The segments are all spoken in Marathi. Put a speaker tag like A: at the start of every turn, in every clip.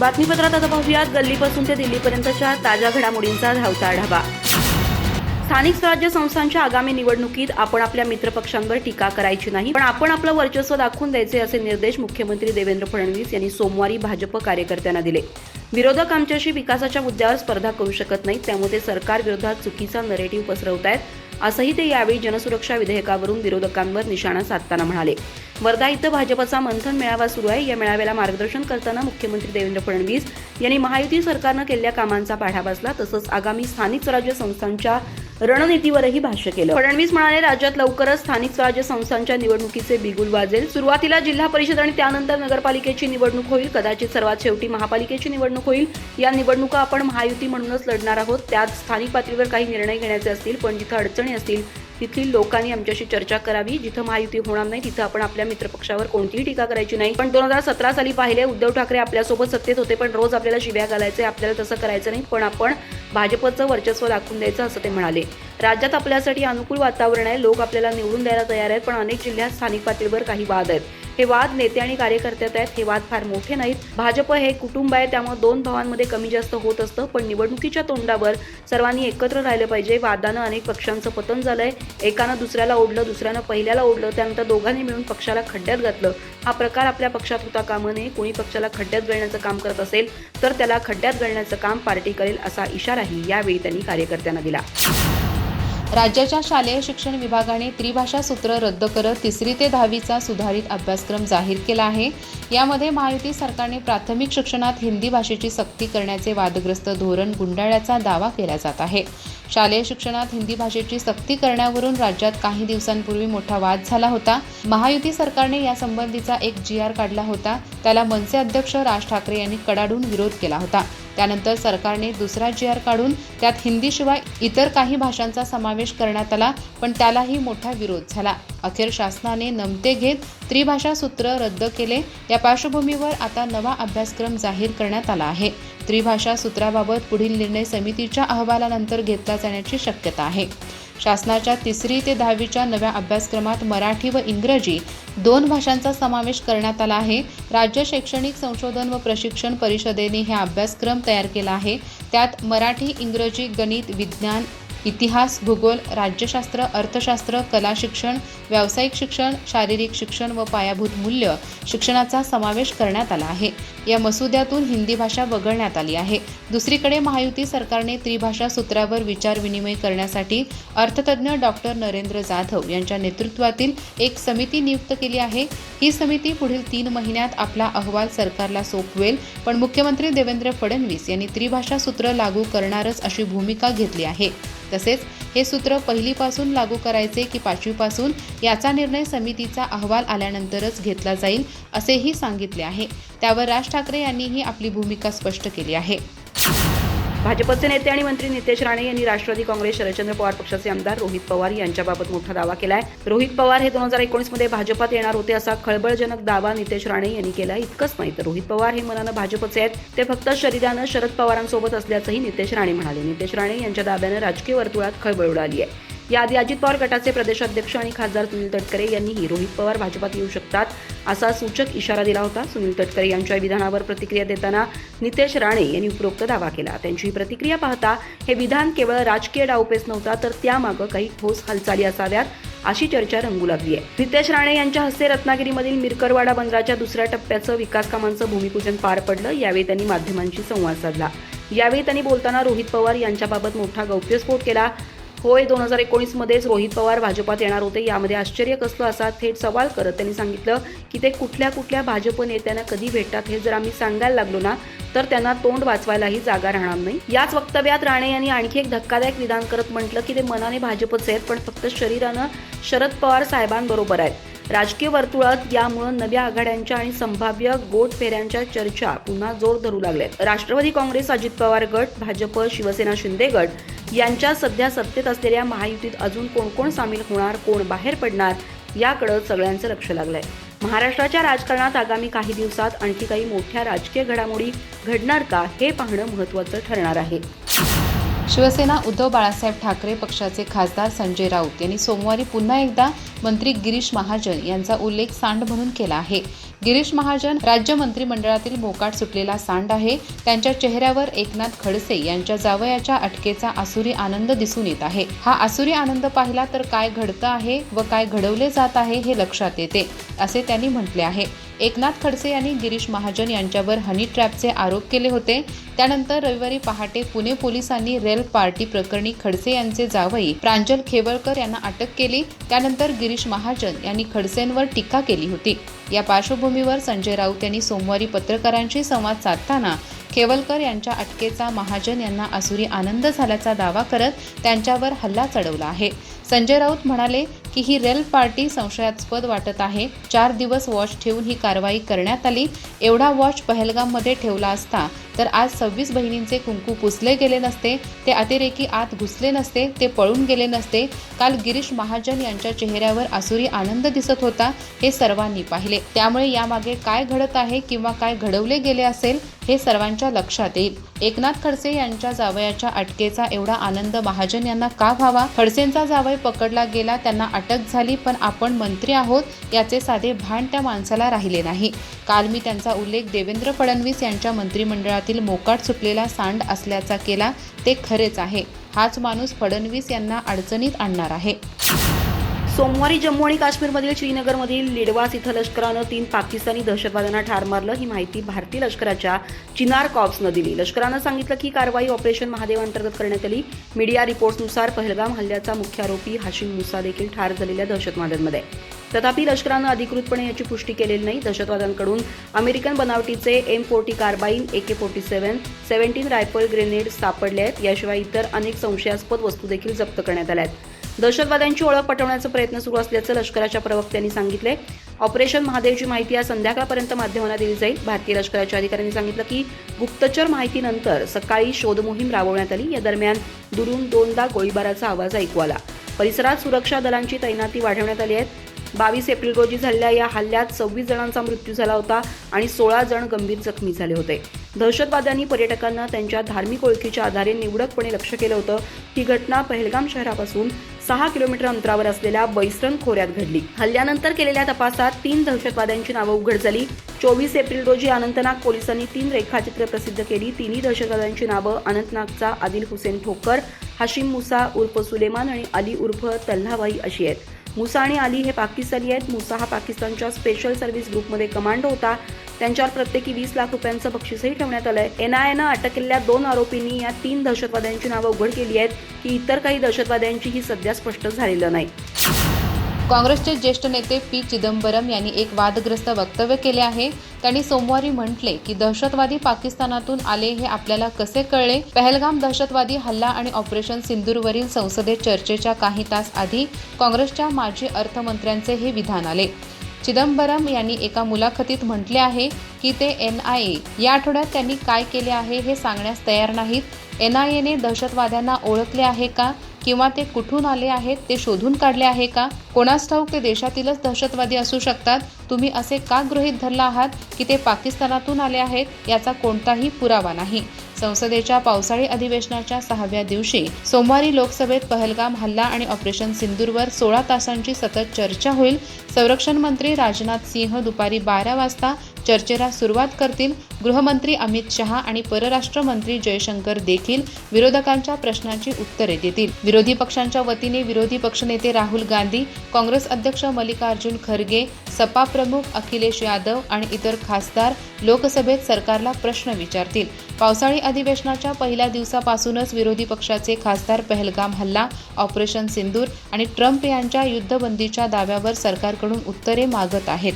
A: बातमीपत्रात आता पाहूयात. गल्लीपासून ते दिल्लीपर्यंतच्या ताज्या घडामोडींचा धावता आढावा. स्थानिक स्वराज्य संस्थांच्या आगामी निवडणुकीत आपण आपल्या मित्रपक्षांवर टीका करायची नाही पण आपण आपलं वर्चस्व दाखवून द्यायचे असे निर्देश मुख्यमंत्री देवेंद्र फडणवीस यांनी सोमवारी भाजप कार्यकर्त्यांना दिले. विरोधक आमच्याशी विकासाच्या मुद्द्यावर स्पर्धा करू शकत नाहीत त्यामुळे ते सरकार विरोधात चुकीचा नरेटिव्ह पसरवत आहेत असंही ते यावेळी जनसुरक्षा विधेयकावरून विरोधकांवर निशाणा साधताना म्हणाले. वर्धा इथं भाजपचा मंथन मेळावा सुरू आहे. या मेळाव्याला मार्गदर्शन करताना मुख्यमंत्री देवेंद्र फडणवीस यांनी महायुती सरकारनं केलेल्या कामांचा पाढा बसला. तसंच आगामी स्थानिक स्वराज्य संस्थांच्या रणनीतीवरही भाष्य केलं. फडणवीस म्हणाले राज्यात लवकरच स्थानिक स्वराज्य संस्थांच्या निवडणुकीचे बिगुल वाजेल. सुरुवातीला जिल्हा परिषद आणि त्यानंतर नगरपालिकेची निवडणूक होईल. कदाचित सर्वात शेवटी महापालिकेची निवडणूक होईल. या निवडणुका आपण महायुती म्हणूनच लढणार आहोत. त्यात स्थानिक पातळीवर काही निर्णय घेण्याचे असतील पण जिथं अडचणी असतील तिथील लोकांनी आमच्याशी चर्चा करावी. जिथं महायुती होणार नाही तिथं आपण आपल्या मित्रपक्षावर कोणतीही टीका करायची नाही. पण दोन हजार सतरा साली पाहिले उद्धव ठाकरे आपल्यासोबत सत्तेत होते पण रोज आपल्याला शिव्या घालायचे आपल्याला तसं करायचं नाही. पण आपण भाजपचं वर्चस्व दाखवून द्यायचं असं ते म्हणाले. राज्यात आपल्यासाठी अनुकूल वातावरण आहे. लोक आपल्याला निवडून द्यायला तयार आहेत पण अनेक जिल्ह्यात स्थानिक पातळीवर काही वाद आहेत. हे वाद नेते आणि कार्यकर्त्यात आहेत हे वाद फार मोठे नाहीत. भाजप हे कुटुंब आहे त्यामुळे दोन भावांमध्ये कमी जास्त होत असतं पण निवडणुकीच्या तोंडावर सर्वांनी एकत्र राहिलं पाहिजे. वादानं अनेक पक्षांचं पतन झालंय. एकानं दुसऱ्याला ओढलं दुसऱ्यानं पहिल्याला ओढलं त्यानंतर दोघांनी मिळून पक्षाला खड्ड्यात घातलं. हा प्रकार आपल्या पक्षात होता कामं नये कोणी पक्षाला खड्ड्यात घालण्याचं काम करत असेल तर त्याला खड्ड्यात घालण्याचं काम पार्टी करेल असा इशाराही यावेळी त्यांनी कार्यकर्त्यांना दिला.
B: राज्याच्या शालेय शिक्षण विभागाने त्रिभाषा सूत्र रद्द करत तिसरी ते दहावीचा सुधारित अभ्यासक्रम जाहीर केला आहे. यामध्ये महायुती सरकारने प्राथमिक शिक्षणात हिंदी भाषेची सक्ती करण्याचे वादग्रस्त धोरण गुंडाळ्याचा दावा केला जात आहे. शालेय शिक्षणात हिंदी भाषेची सक्ती करण्यावरून राज्यात काही दिवसांपूर्वी मोठा वाद झाला होता. महायुती सरकारने यासंबंधीचा एक जी आर काढला होता. त्याला मनसे अध्यक्ष राज ठाकरे यांनी कडाडून विरोध केला होता. त्यानंतर सरकारने दुसरा जी आर काढून त्यात हिंदीशिवाय इतर काही भाषांचा समावेश करण्यात आला पण त्यालाही मोठा विरोध झाला. अखेर शासनाने नमते घेत त्रिभाषा सूत्र रद्द केले. या पार्श्वभूमीवर आता नवा अभ्यासक्रम जाहीर करण्यात आला आहे. त्रिभाषा सूत्राबाबत पुढील निर्णय समितीच्या अहवालानंतर घेतला जाण्याची शक्यता आहे. शासनाच्या तिसरी ते दहावीच्या नव्या अभ्यासक्रमात मराठी व इंग्रजी दोन भाषांचा समावेश करण्यात आला आहे. राज्य शैक्षणिक संशोधन व प्रशिक्षण परिषदेने हा अभ्यासक्रम तयार केला आहे. त्यात मराठी इंग्रजी गणित विज्ञान इतिहास भूगोल राज्यशास्त्र अर्थशास्त्र कला शिक्षण व्यावसायिक शिक्षण शारीरिक शिक्षण व पायाभूत मूल्य शिक्षणाचा समावेश करण्यात आला आहे. या मसुद्यातून हिंदी भाषा वगळण्यात आली आहे. दुसरीकडे महायुती सरकारने त्रिभाषा सूत्रावर विचारविनिमय करण्यासाठी अर्थतज्ज्ञ डॉक्टर नरेंद्र जाधव यांच्या नेतृत्वातील एक समिती नियुक्त केली आहे. ही समिती पुढील तीन महिन्यात आपला अहवाल सरकारला सोपवेल पण मुख्यमंत्री देवेंद्र फडणवीस यांनी त्रिभाषा सूत्र लागू करणारच अशी भूमिका घेतली आहे. तसेच हे सूत्र पहिलीपासून लागू करायचे की पाचवीपासून याचा निर्णय समितीचा अहवाल आल्यानंतरच घेतला जाईल असेही सांगितले आहे. त्यावर राज ठाकरे यांनीही आपली भूमिका स्पष्ट केली आहे.
A: भाजपचे नेते आणि मंत्री नितेश राणे यांनी राष्ट्रवादी काँग्रेस शरदचंद्र पवार पक्षाचे आमदार रोहित पवार यांच्याबाबत मोठा दावा केलाय. रोहित पवार हे दोन हजार एकोणीसमध्ये भाजपात येणार होते असा खळबळजनक दावा नितेश राणे यांनी केला इतकंच नाही तर रोहित पवार हे मनानं भाजपचे आहेत. ते फक्त शरीरानं शरद पवारांसोबत असल्याचंही नितेश राणे म्हणाले. नितेश राणे यांच्या दाव्यानं राजकीय वर्तुळात खळबळ उडाली आहे. याआधी अजित पवार गटाचे प्रदेशाध्यक्ष आणि खासदार सुनील तटकरे यांनीही रोहित पवार भाजपात येऊ शकतात असा सूचक इशारा दिला होता. सुनील तटकरे यांच्या विधानावर प्रतिक्रिया देताना नितेश राणे यांनी उपरोक्त दावा केला. त्यांची ही प्रतिक्रिया पाहता हे विधान केवळ राजकीय डावपेच नव्हता तर त्यामागं काही ठोस हालचाली असाव्यात अशी चर्चा रंगू लागली आहे. नितेश राणे यांच्या हस्ते रत्नागिरीमधील मिरकरवाडा बंदराच्या दुसऱ्या टप्प्याचं विकास कामांचं भूमिपूजन पार पडलं यावेळी त्यांनी माध्यमांशी संवाद साधला. यावेळी त्यांनी बोलताना रोहित पवार यांच्याबाबत मोठा गौप्यस्फोट केला. होय दोन हजार एकोणीसमध्येच रोहित पवार भाजपात येणार होते. यामध्ये आश्चर्य कसलं असा थेट सवाल करत त्यांनी सांगितलं की ते कुठल्या कुठल्या भाजप नेत्यांना कधी भेटतात हे जर आम्ही सांगायला लागलो ना तर त्यांना तोंड वाचवायलाही जागा राहणार नाही. याच वक्तव्यात राणे यांनी आणखी एक धक्कादायक विधान करत म्हटलं की ते मनाने भाजपचे आहेत पण फक्त शरीरानं शरद पवार साहेबांबरोबर आहेत. राजकीय वर्तुळात यामुळे नव्या आघाड्यांच्या आणि संभाव्य गोट फेऱ्यांच्या चर्चा पुन्हा जोर धरू लागल्या राष्ट्रवादी काँग्रेस अजित पवार गट भाजप शिवसेना शिंदे गट यांच्या सध्या सत्तेत असलेल्या महायुतीत अजून कोण कोण सामील होणार कोण बाहेर पडणार याकडं सगळ्यांचं लक्ष लागलंय. महाराष्ट्राच्या राजकारणात आगामी काही दिवसात आणखी काही मोठ्या राजकीय घडामोडी घडणार का हे पाहणं महत्त्वाचं ठरणार आहे.
B: शिवसेना उद्धव बाळासाहेब ठाकरे पक्षाचे खासदार संजय राऊत यांनी सोमवारी पुन्हा एकदा मंत्री गिरीश महाजन यांचा उल्लेख सांड म्हणून केला आहे. गिरीश महाजन राज्य मंत्रिमंडळातील मोकाट सुटलेला सांड आहे. त्यांच्या चेहऱ्यावर एकनाथ खडसे यांच्या जावयाच्या अटकेचा आसुरी आनंद दिसून येत आहे. हा आसुरी आनंद पाहिला तर काय घडतं आहे व काय घडवले जात आहे हे लक्षात येते असे त्यांनी म्हटले आहे. एकनाथ खडसे यांनी गिरीश महाजन यांच्यावर हनी ट्रॅपचे आरोप केले होते. त्यानंतर रविवारी पहाटे पुणे पोलिसांनी रेल पार्टी प्रकरणी खडसे यांचे जावई प्रांजल खेवळकर यांना अटक केली. त्यानंतर गिरीश महाजन यांनी खडसेंवर टीका केली होती. या पार्श्वभूमीवर संजय राऊत यांनी सोमवारी पत्रकारांशी संवाद साधताना खेवलकर यांच्या अटकेचा महाजन यांना असुरी आनंद झाल्याचा दावा करत त्यांच्यावर हल्ला चढवला आहे. संजय राऊत म्हणाले की ही रेल पार्टी संशयास्पद वाटत आहे. चार दिवस वॉच ठेवून ही कारवाई करण्यात आली. एवढा वॉच पहलगाममध्ये ठेवला असता तर आज सव्वीस बहिणींचे कुंकू पुसले गेले नसते ते अतिरेकी आत घुसले नसते ते पळून गेले नसते. काल गिरीश महाजन यांच्या चेहऱ्यावर आसुरी आनंद दिसत होता हे सर्वांनी पाहिले. त्यामुळे यामागे काय घडत आहे किंवा काय घडवले गेले असेल हे सर्वांच्या लक्षात येईल. एकनाथ खडसे यांच्या जावयाच्या अटकेचा एवढा आनंद महाजन यांना का व्हावा? खडसेंचा जावय पकडला गेला त्यांना अटक झाली पण आपण मंत्री आहोत याचे साधे भान त्या माणसाला राहिले नाही. काल मी त्यांचा उल्लेख देवेंद्र फडणवीस यांच्या मंत्रिमंडळातील मोकाट सुटलेला सांड असल्याचा केला ते खरेच आहे. हाच माणूस फडणवीस यांना अडचणीत आणणार आहे.
A: सोमवारी जम्मू आणि काश्मीरमधील श्रीनगरमधील लिडवास इथं लष्करानं तीन पाकिस्तानी दहशतवाद्यांना ठार मारलं. ही माहिती भारतीय लष्कराच्या चिनार कॉप्सनं दिली. लष्करानं सांगितलं की कारवाई ऑपरेशन महादेव अंतर्गत करण्यात आली. मीडिया रिपोर्ट्सनुसार पहलगाम हल्ल्याचा मुख्य आरोपी हाशिम मुसा देखील ठार झालेल्या दहशतवाद्यांमध्ये. तथापि लष्करानं अधिकृतपणे याची पुष्टी केलेली नाही. दहशतवाद्यांकडून अमेरिकन बनावटीचे M forty carbine A K forty seven seventeen rifle grenade सापडले आहेत. याशिवाय इतर अनेक संशयास्पद वस्तू देखील जप्त करण्यात आल्या आहेत. दहशतवाद्यांची ओळख पटवण्याचा प्रयत्न सुरू असल्याचं लष्कराच्या प्रवक्त्यांनी सांगितले ऑपरेशन महादेवची माहिती आज संध्याकाळपर्यंत माध्यमांना दिली जाईल. भारतीय लष्कराच्या अधिकाऱ्यांनी सांगितलं की गुप्तचर माहितीनंतर सकाळी शोध मोहीम राबवण्यात आली. या दरम्यान दुरून दोनदा गोळीबाराचा आवाज ऐकू आला. परिसरात सुरक्षा दलांची तैनाती वाढवण्यात आली आहे बावीस एप्रिल रोजी झालेल्या या हल्ल्यात सव्वीस जणांचा मृत्यू झाला होता आणि सोळा जण गंभीर जखमी झाले होते. दहशतवाद्यांनी पर्यटकांना त्यांच्या धार्मिक ओळखीच्या आधारे निवडकपणे लक्ष केलं होतं. ही घटना पहलगाम शहरापासून सहा किलोमीटर अंतरावर असलेल्या बैसरन खोऱ्यात घडली. हल्ल्यानंतर केलेल्या तपासात तीन दहशतवाद्यांची नावं उघड झाली. चोवीस एप्रिल रोजी अनंतनाग पोलिसांनी तीन रेखाचित्र प्रसिद्ध केली. तिन्ही दहशतवाद्यांची नावं अनंतनागचा आदिल हुसेन ठोकर हाशिम मुसा उर्फ सुलेमान आणि अली उर्फ तल्हाबाई अशी आहेत. मुसा आणि अली हे पाकिस्तानी आहेत. मुसा हा पाकिस्तानच्या स्पेशल सर्व्हिस ग्रुपमध्ये कमांडो होता. त्यांच्यावर प्रत्येकी वीस लाख रुपयांचं बक्षीसही ठेवण्यात आलंय. एनआयएनं अटक केलेल्या दोन आरोपींनी या तीन दहशतवाद्यांची नावं उघड केली आहेत. की इतर काही दहशतवाद्यांची ही सध्या स्पष्ट झालेलं नाही.
B: काँग्रेसचे ज्येष्ठ नेते पी चिदंबरम यांनी एक वादग्रस्त वक्तव्य केले आहे. त्यांनी सोमवारी म्हटले की दहशतवादी पाकिस्तानातून आले हे आपल्याला कसे कळले? पहलगाम दहशतवादी हल्ला आणि ऑपरेशन सिंदूरवरील संसदेत चर्चेच्या काही तास आधी काँग्रेसच्या माजी अर्थमंत्र्यांचे हे विधान आले. चिदंबरम यांनी एका मुलाखतीत म्हटले आहे की ते एन आय ए. या आठवड्यात त्यांनी काय केले आहे हे सांगण्यास तयार नाहीत. एन आय एने दहशतवाद्यांना ओळखले आहे का? किंवा ते कुठून आले आहेत ते शोधून काढले आहे का? कोणास ठाऊक ते देशातीलच दहशतवादी असू शकतात. तुम्ही असे का गृहीत धरला आहात की ते पाकिस्तानातून आले आहेत याचा कोणताही पुरावा नाही? संसदेच्या पावसाळी अधिवेशनाच्या सहाव्या दिवशी सोमवारी लोकसभेत पहलगाम हल्ला आणि ऑपरेशन सिंदूरवर सोळा तासांची सतत चर्चा होईल. संरक्षण मंत्री राजनाथ सिंह दुपारी बारा वाजता चर्चेला सुरुवात करतील गृहमंत्री अमित शहा आणि परराष्ट्र मंत्री जयशंकर देखील विरोधकांच्या प्रश्नांची उत्तरे देतील. विरोधी पक्षांच्या वतीने विरोधी पक्षनेते राहुल गांधी काँग्रेस अध्यक्ष मल्लिकार्जुन खरगे सपा प्रमुख अखिलेश यादव आणि इतर खासदार लोकसभेत सरकारला प्रश्न विचारतील. पावसाळी अधिवेशनाच्या पहिल्या दिवसापासूनच विरोधी पक्षाचे खासदार पहलगाम हल्ला ऑपरेशन सिंदूर आणि ट्रम्प यांच्या युद्धबंदीच्या दाव्यावर सरकारकडून उत्तरे मागत आहेत.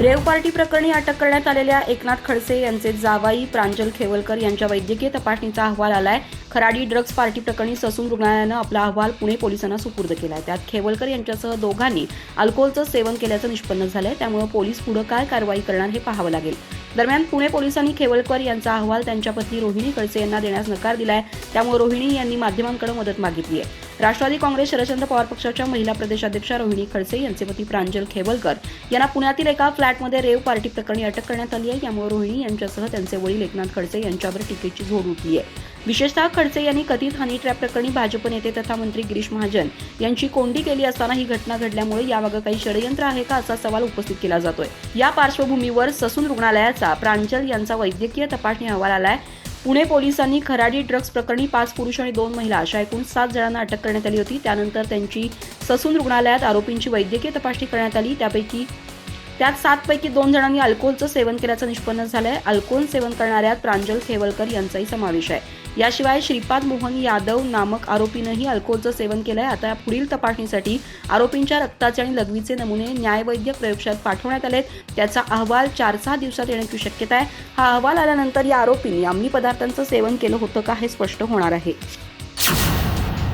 A: रेव पार्टी प्रकरणी अटक करण्यात आलेल्या एकनाथ खडसे यांचे जावाई प्रांजल खेवलकर यांच्या वैद्यकीय तपासणीचा अहवाल आलाय. खराडी ड्रग्ज पार्टी प्रकरणी ससून रुग्णालयानं आपला अहवाल पुणे पोलिसांना सुपूर्द केलाय. त्यात खेवलकर यांच्यासह दोघांनी अल्कोहोलचं सेवन केल्याचं निष्पन्न झालंय. त्यामुळे पोलीस पुढे काय कारवाई करणार हे पाहावं लागेल. दरम्यान पुणे पोलिसांनी खेवलकर यांचा अहवाल त्यांच्या पत्नी रोहिणी खडसे यांना देण्यास नकार दिलाय. त्यामुळे रोहिणी यांनी माध्यमांकडे मदत मागितली आहे राष्ट्रवादी काँग्रेस शरदचंद्र पवार पक्षाच्या महिला प्रदेशाध्यक्षा रोहिणी खडसे यांचे पती प्रांजल खेवलकर यांना पुण्यातील एका फ्लॅटमध्ये रेव पार्टी प्रकरणी अटक करण्यात आली आहे. यामुळे रोहिणी यांच्यासह त्यांचे वडील एकनाथ खडसे यांच्यावर टीकेची झोड उठली आहे. विशेषतः खडसे यांनी कथित हनी ट्रॅप प्रकरणी भाजप नेते तथा मंत्री गिरीश महाजन यांची कोंडी केली असताना ही घटना घडल्यामुळे यामागे काही षडयंत्र आहे का असा सवाल उपस्थित केला जातोय. या पार्श्वभूमीवर ससून रुग्णालयाचा प्रांजल यांचा वैद्यकीय तपासणी अहवाल आलाय. पुणे पोलिसांनी खराडी ड्रग्ज प्रकरणी पाच पुरुष आणि दोन महिला अशा एकूण सात जणांना अटक करण्यात आली होती. त्यानंतर त्यांची ससून रुग्णालयात आरोपींची वैद्यकीय तपासणी करण्यात आली. त्यापैकी त्यात सातपैकी दोन जणांनी अल्कोहोलचं सेवन केल्याचं निष्पन्न झालंय. अल्कोहोल सेवन करणाऱ्यात प्रांजल खेवलकर यांचाही समावेश आहे. याशिवाय श्रीपाद मोहन यादव नामक आरोपीनंही अल्कोहोलचं सेवन केलंय. आता पुढील तपासणीसाठी आरोपींच्या रक्ताचे आणि लघवीचे नमुने न्यायवैद्यक प्रयोगशाळेत पाठवण्यात आलेत. त्याचा अहवाल चार सहा दिवसात येण्याची शक्यता आहे. हा अहवाल आल्यानंतर या आरोपींनी अंमली पदार्थांचं सेवन केलं होतं का हे स्पष्ट होणार आहे.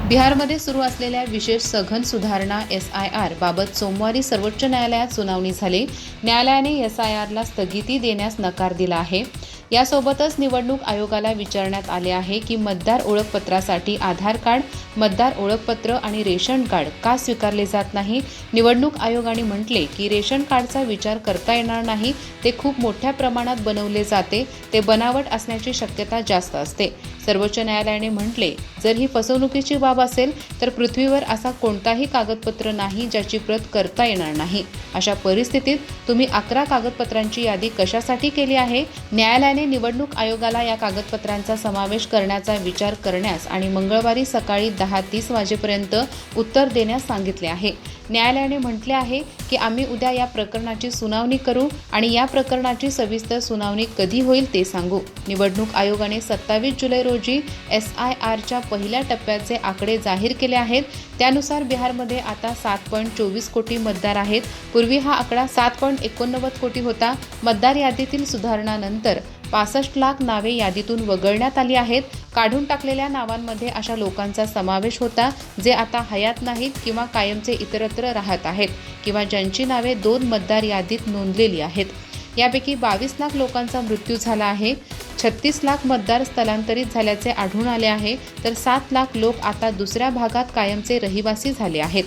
B: बिहारमध्ये सुरू असलेल्या विशेष सघन सुधारणा एस आय आर बाबत सोमवारी सर्वोच्च न्यायालयात सुनावणी झाली. न्यायालयाने एस आय आरला स्थगिती देण्यास नकार दिला आहे. यासोबतच निवडणूक आयोगाला विचारण्यात आले आहे की मतदार ओळखपत्रासाठी आधार कार्ड मतदार ओळखपत्र आणि रेशन कार्ड का स्वीकारले जात नाही? निवडणूक आयोगाने म्हटले की रेशन कार्डचा विचार करता येणार नाही ते खूप मोठ्या प्रमाणात बनवले जाते ते बनावट असण्याची शक्यता जास्त असते. सर्वोच्च न्यायालयाने म्हटले जर ही फसवणुकीची बाब असेल तर पृथ्वीवर असा कोणताही कागदपत्र नाही ज्याची प्रत करता येणार नाही. अशा परिस्थितीत तुम्ही अकरा कागदपत्रांची यादी कशासाठी केली आहे? न्यायालयाने निवडणूक आयोगाला या कागदपत्रांचा समावेश करण्याचा विचार करण्यास आणि मंगळवारी सकाळी दहा तीस वाजेपर्यंत उत्तर देण्यास सांगितले आहे. न्यायालयाने म्हटले आहे की आम्ही उद्या या प्रकरणाची सुनावणी करू आणि या प्रकरणाची सविस्तर सुनावणी कधी होईल ते सांगू. निवडणूक आयोगाने सत्तावीस जुलै रोजी एस आय आरच्या पहिल्या टप्प्याचे आकडे जाहीर केले आहेत. त्यानुसार बिहारमध्ये आता सात पॉईंट चोवीस कोटी मतदार आहेत. पूर्वी हा आकडा सात पॉईंट एकोणनव्वद कोटी होता. मतदार यादीतील सुधारणानंतर पासष्ट लाख नावे यादीतून वगळण्यात आली आहेत. काढून टाकलेल्या नावांमध्ये अशा लोकांचा समावेश होता जे आता हयात नाहीत किंवा कायमचे इतरत्र राहत आहेत किंवा ज्यांची नावे दोन मतदार यादीत नोंदलेली आहेत. यापैकी बावीस लाख लोकांचा मृत्यू झाला आहे. छत्तीस लाख मतदार स्थलांतरित झाल्याचे आढळून आले आहे. तर सात लाख लोक आता दुसऱ्या भागात कायमचे रहिवासी झाले आहेत.